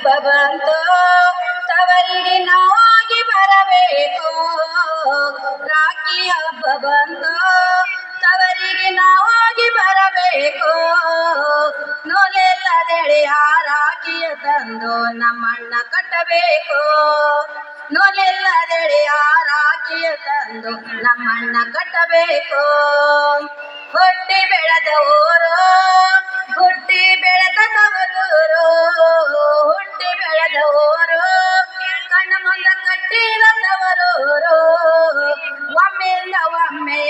ಹಬ್ಬ ಬಂತು ತವರಿಗೆ ನಾವಾಗಿ ಬರಬೇಕು. ರಾಖಿ ಹಬ್ಬ ಬಂತು ತವರಿಗೆ ನಾವಾಗಿ ಬರಬೇಕು. ನೂಲಿಲ್ಲದೆಳೆ ಆ ತಂದು ನಮ್ಮಣ್ಣ ಕಟ್ಟಬೇಕು. ನೂಲಿಲ್ಲದೆಳೆ ಆ ತಂದು ನಮ್ಮಣ್ಣ ಕಟ್ಟಬೇಕು. ಹುಟ್ಟಿ ಬೆಳೆದ ಊರು ಹುಟ್ಟಿ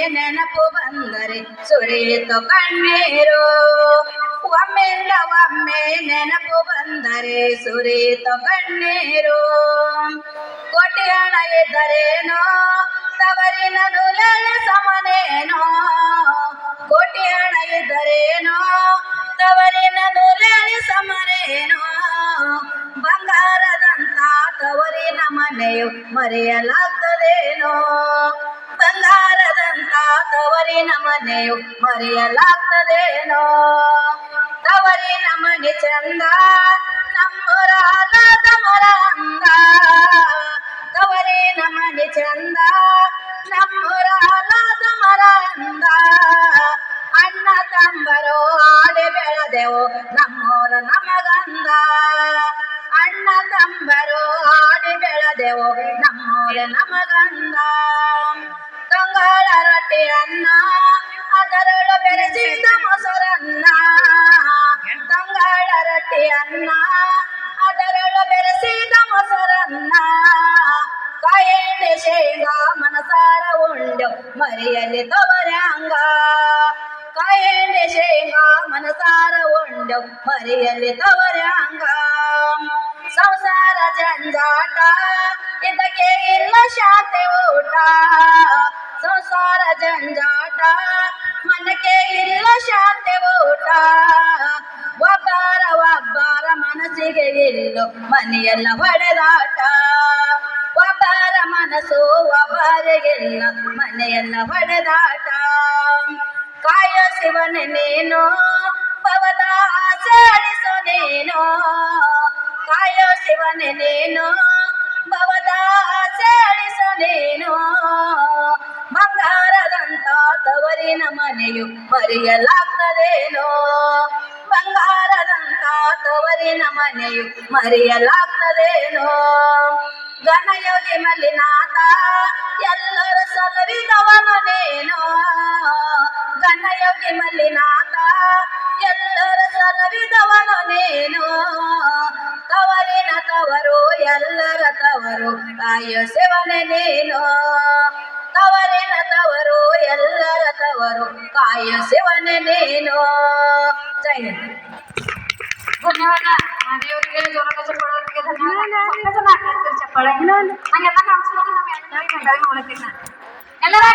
ನೆನಪು ಬಂದರೆ ಸುರಿಯಿತು ಕಣ್ಣೀರು. ಒಮ್ಮೆಲ್ಲ ಒಮ್ಮೆ ನೆನಪು ಬಂದರೆ ಸುರಿಯಿತು ಕಣ್ಣೀರು. ಕೋಟಿ ಹಣ ಇದ್ದರೇನೋ ತವರಿನ ನೂಲಲೆ ಸಮನೇನೋ ಕೋಟಿ ಹಣ ಇದ್ದರೇನೋ ತವರಿನ ನೂಲಲೆ ಸಮರೇನೋ ಬಂಗಾರದಂತ ತವರಿನ ಮನೆಯು ಮರೆಯಲಾಗ್ತದೇನೋ ಬಂಗಾರದಂತ ತವರಿ ಮನೆಯು ಮರೆಯಲಾಗ್ತದೇನೋ? ತವರಿನ ನಮನೆ ಚಂದ ನಮ್ಮೂರ ಆಲದ ಮರ ಅಂದ. ತವರಿನ ಮನೆ ಚಂದ ನಮ್ಮೂರ ಮರ ಅಂದ. ಅಣ್ಣ ತಂಬರೋ ಆಡಿ ಬೆಳೆದೆವು, ನಮ್ಮೋರ ನಮಗಂದ. ಅಣ್ಣ ತಂಬರೋ ಆಡಿ ಬೆಳೆದೆವು, ನಮ್ಮೋರ ನಮಗಂದ. ತಂಗಳ ರೊಟ್ಟಿ ಅನ್ನ ಅದರೊಳು ಬೆರೆಸಿದ ಮೊಸರನ್ನ ತಂಗಳ ರೊಟ್ಟಿ ಅನ್ನ ಅದರೊಳು ಬೆರೆಸಿದ ಮೊಸರನ್ನ ಕಾಯೆಣ್ಣೆ ಶೇಂಗಾ ಮನಸಾರ ಉಂಡು ಮರಿಯಲ್ಲಿ ತವರ್ಯಾಂಗ ಕಾಯೆಣ್ಣೆ ಶೇಂಗಾ ಮನಸಾರ ಉಂಡು ಮರಿಯಲ್ಲಿ ತವರ್ಯಾಂಗ ಸಂಸಾರ ಜಂಜಾಟ ಇದಕ್ಕೆ ಇಲ್ಲ ಶಾಂತಿ ಊಟ ಸಂಸಾರ ಜಂಜಾಟ, ಮನಕ್ಕೆ ಇಲ್ಲ ಶಾಂತಿ ಊಟ. ಒಬ್ಬರ ಒಬ್ಬರ ಮನಸ್ಸಿಗೆ ಇಲ್ಲು, ಮನೆಯೆಲ್ಲ ಹೊಡೆದಾಟ. ಒಬ್ಬರ ಮನಸ್ಸು ಒಬ್ಬರಿಗಿಲ್ಲ ಮನೆಯೆಲ್ಲ ಹೊಡೆದಾಟ. ಕಾಯ ಶಿವನ ನೀನು ಪವದ ಆಚರಿಸು ನೀನು. ಕಾಯ ಶಿವನ ನೀನು, ಭವದ ಆಚರಿಸು ನೀನು. ತವರಿನ ಮನೆಯು ಮರೆಯಲಾಗ್ತದೇನೋ? ಬಂಗಾರದಂತ ತವರಿನ ಮನೆಯು ಮರೆಯಲಾಗ್ತದೇನೋ? ಗಣಯೋಗಿ ಮಲ್ಲಿನಾಥ, ಎಲ್ಲರ ಸಲವಿದವನು ನೀನು. ಯೋಗಿ ಮಲ್ಲಿನಾಥ, ಎಲ್ಲರ ಸಲವಿದವನು ನೀನು. ತವರಿನ ತವರು, ಎಲ್ಲರ ತವರು ಕಾಯೋ ಸೇವನೆ ನೀನು. ತವರಿನ ತವರು ಎಲ್ಲರ ತವರು ಕಾಯ ಶಿವನೇ ನೀನು. ಜೈ. ಧನ್ಯವಾದ. ದೇವರಿಗೆ ಜೋರಾದ ಚಪ್ಪಾಳೆಯವರಿಗೆ ಧನ್ಯವಾದ. ಚಪ್ಪಾಳೆ. ನಂಗೆಲ್ಲ ಕಾಣಿಸ್ಬೇಕು ನಮ್ಮ ಎಲ್ಲ ನೋಡಕ್ಕಿಲ್ಲ ಎಲ್ಲರ